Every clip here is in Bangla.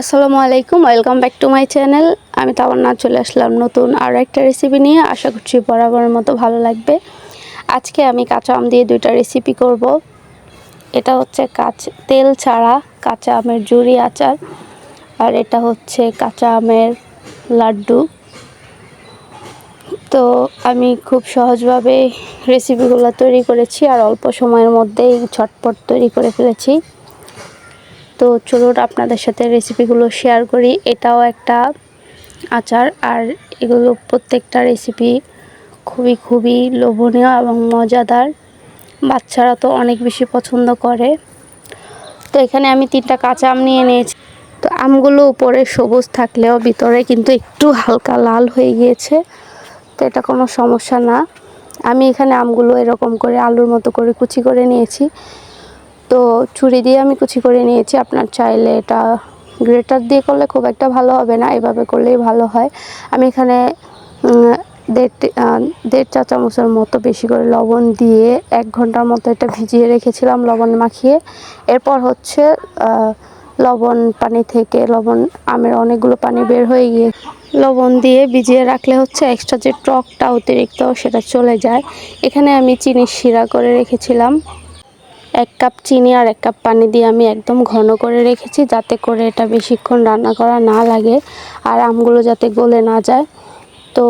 আসসালামু আলাইকুম welcome back to my channel আমি তামান্না চলে আসলাম নতুন আরও একটা রেসিপি নিয়ে। আশা করছি বরাবরের মতো ভালো লাগবে। আজকে আমি কাঁচা আম দিয়ে দুইটা রেসিপি করব। এটা হচ্ছে কাঁচ, তেল ছাড়া কাঁচা আমের জুড়ি আচার। আর এটা হচ্ছে কাঁচা আমের লাড্ডু। তো আমি খুব সহজভাবে রেসিপিগুলো তৈরি করেছি আর অল্প সময়ের মধ্যেই ঝটপট তৈরি করে ফেলেছি। তো চলুন আপনাদের সাথে রেসিপিগুলো শেয়ার করি। এটাও একটা আচার আর এগুলো প্রত্যেকটা রেসিপি খুবই খুবই লোভনীয় এবং মজাদার। বাচ্চারা তো অনেক বেশি পছন্দ করে। তো এখানে আমি তিনটা কাঁচা আম নিয়ে নিয়েছি। তো আমগুলো উপরে সবুজ থাকলেও ভিতরে কিন্তু একটু হালকা লাল হয়ে গিয়েছে। তো এটা কোনো সমস্যা না। আমি এখানে আমগুলো এরকম করে আলুর মতো করে কুচি করে নিয়েছি। তো ছুরি দিয়ে আমি কুচি করে নিয়েছি। আপনার চাইলে এটা গ্রেটার দিয়ে করলে খুব একটা ভালো হবে না, এভাবে করলেই ভালো হয়। আমি এখানে দেড় দেড় চা চামচের মতো বেশি করে লবণ দিয়ে এক ঘণ্টার মতো এটা ভিজিয়ে রেখেছিলাম লবণ মাখিয়ে। এরপর হচ্ছে লবণ পানি থেকে, লবণ আমের অনেকগুলো পানি বের হয়ে গিয়ে লবণ দিয়ে ভিজিয়ে রাখলে হচ্ছে এক্সট্রা যে টকটা অতিরিক্ত সেটা চলে যায়। এখানে আমি চিনির শিরা করে রেখেছিলাম। এক কাপ চিনি আর এক কাপ পানি দিয়ে আমি একদম ঘন করে রেখেছি যাতে করে এটা বেশিক্ষণ রান্না করা না লাগে আর আমগুলো যাতে গলে না যায়। তো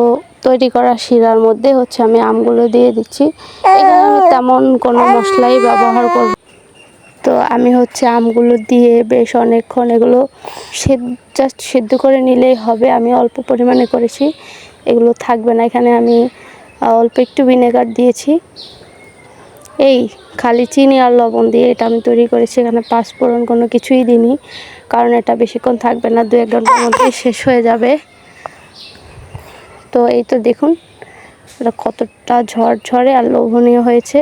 তৈরি করা শিরার মধ্যে হচ্ছে আমি আমগুলো দিয়ে দিচ্ছি। এখানে তেমন কোনো মশলাই ব্যবহার করব তো আমি হচ্ছে আমগুলো দিয়ে বেশ অনেকক্ষণ এগুলো জাস্ট সেদ্ধ করে নিলেই হবে। আমি অল্প পরিমাণে করেছি। এগুলো থাকবে না। এখানে আমি অল্প একটু ভিনেগার দিয়েছি। এই খালি চিনি আর লবণ দিয়ে এটা আমি তৈরি করেছি, এখানে পাঁচফোড়ন কোনো কিছুই দিইনি, কারণ এটা বেশিক্ষণ থাকবে না দু এক ঘণ্টার মধ্যেই শেষ হয়ে যাবে। তো এই তো দেখুন, এটা কতটা ঝড়ে আর লোভনীয় হয়েছে।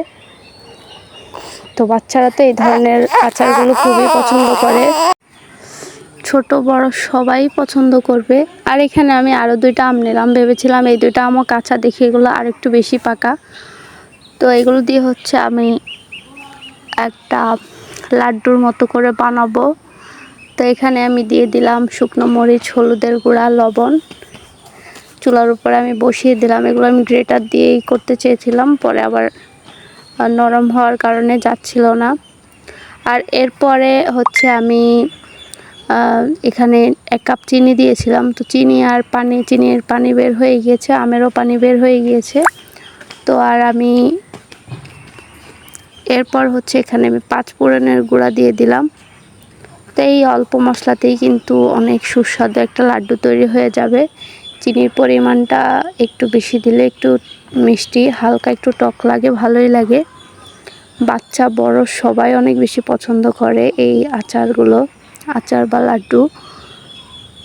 তো বাচ্চারা তো এই ধরনের আচারগুলো খুবই পছন্দ করে। ছোট, বড় সবাই পছন্দ করবে। আর এখানে আমি আরও দুইটা আম নিলাম, ভেবেছিলাম এই দুইটা আমও কাঁচা, দেখি এগুলো আর একটু বেশি পাকা। তো এগুলো দিয়ে হচ্ছে আমি একটা লাড্ডুর মতো করে বানাবো। তো এখানে আমি দিয়ে দিলাম শুকনো মরিচ, হলুদের গুঁড়া, লবণ। চুলার উপরে আমি বসিয়ে দিলাম। এগুলো আমি গ্রেটার দিয়েই করতে চেয়েছিলাম, পরে আবার নরম হওয়ার কারণে যাচ্ছিল না। আর এরপরে হচ্ছে আমি এখানে এক কাপ চিনি দিয়েছিলাম। তো চিনি আর পানি, চিনির পানি বের হয়ে গিয়েছে, আমেরও পানি বের হয়ে গিয়েছে। তো আর আমি এরপর হচ্ছে এখানে আমি পাঁচ ফোড়নের গুঁড়া দিয়ে দিলাম। তো এই অল্প মশলাতেই কিন্তু অনেক সুস্বাদু একটা লাড্ডু তৈরি হয়ে যাবে। চিনির পরিমাণটা একটু বেশি দিলে একটু মিষ্টি, হালকা একটু টক লাগে, ভালোই লাগে। বাচ্চা, বড় সবাই অনেক বেশি পছন্দ করে এই আচারগুলো, আচার বা লাড্ডু।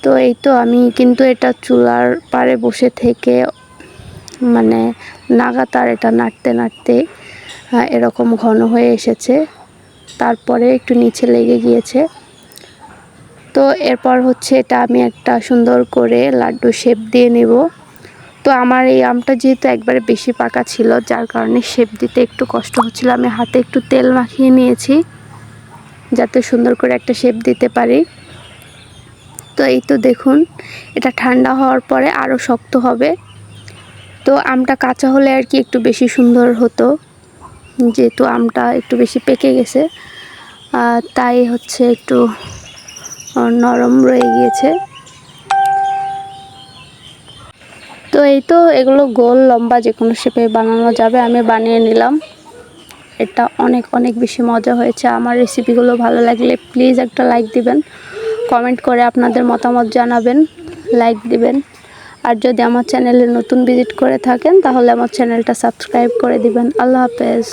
তো এই তো আমি কিন্তু এটা চুলার পাড়ে বসে থেকে মানে নাগাতার এটা নাড়তে নাড়তে এরকম ঘন হয়ে এসেছে। তারপরে একটু নিচে লেগে গিয়েছে। তো এরপর হচ্ছে এটা আমি একটা সুন্দর করে লাড্ডু শেপ দিয়ে নেব। তো আমার এই আমটা যেহেতু একবারে বেশি পাকা ছিল, যার কারণে শেপ দিতে একটু কষ্ট হচ্ছিল। আমি হাতে একটু তেল মাখিয়ে নিয়েছি, যাতে সুন্দর করে একটা শেপ দিতে পারি। তো এই তো দেখুন, এটা ঠান্ডা হওয়ার পরে আরও শক্ত হবে। তো আমটা কাঁচা হলে আর কি একটু বেশি সুন্দর হতো। যেহেতু আমটা একটু বেশি পেকে গেছে তাই হচ্ছে একটু নরম রয়ে গিয়েছে। তো এই তো এগুলো গোল লম্বা যে কোনো শেপে বানানো যাবে, আমি বানিয়ে নিলাম। এটা অনেক অনেক বেশি মজা হয়েছে। আমার রেসিপিগুলো ভালো লাগলে প্লিজ একটা লাইক দিবেন। কমেন্ট করে আপনাদের মতামত জানাবেন। লাইক দিবেন। আর যদি আমার চ্যানেলে নতুন ভিজিট করে থাকেন, তাহলে আমার চ্যানেলটা সাবস্ক্রাইব করে দিবেন। আল্লাহ হাফেজ।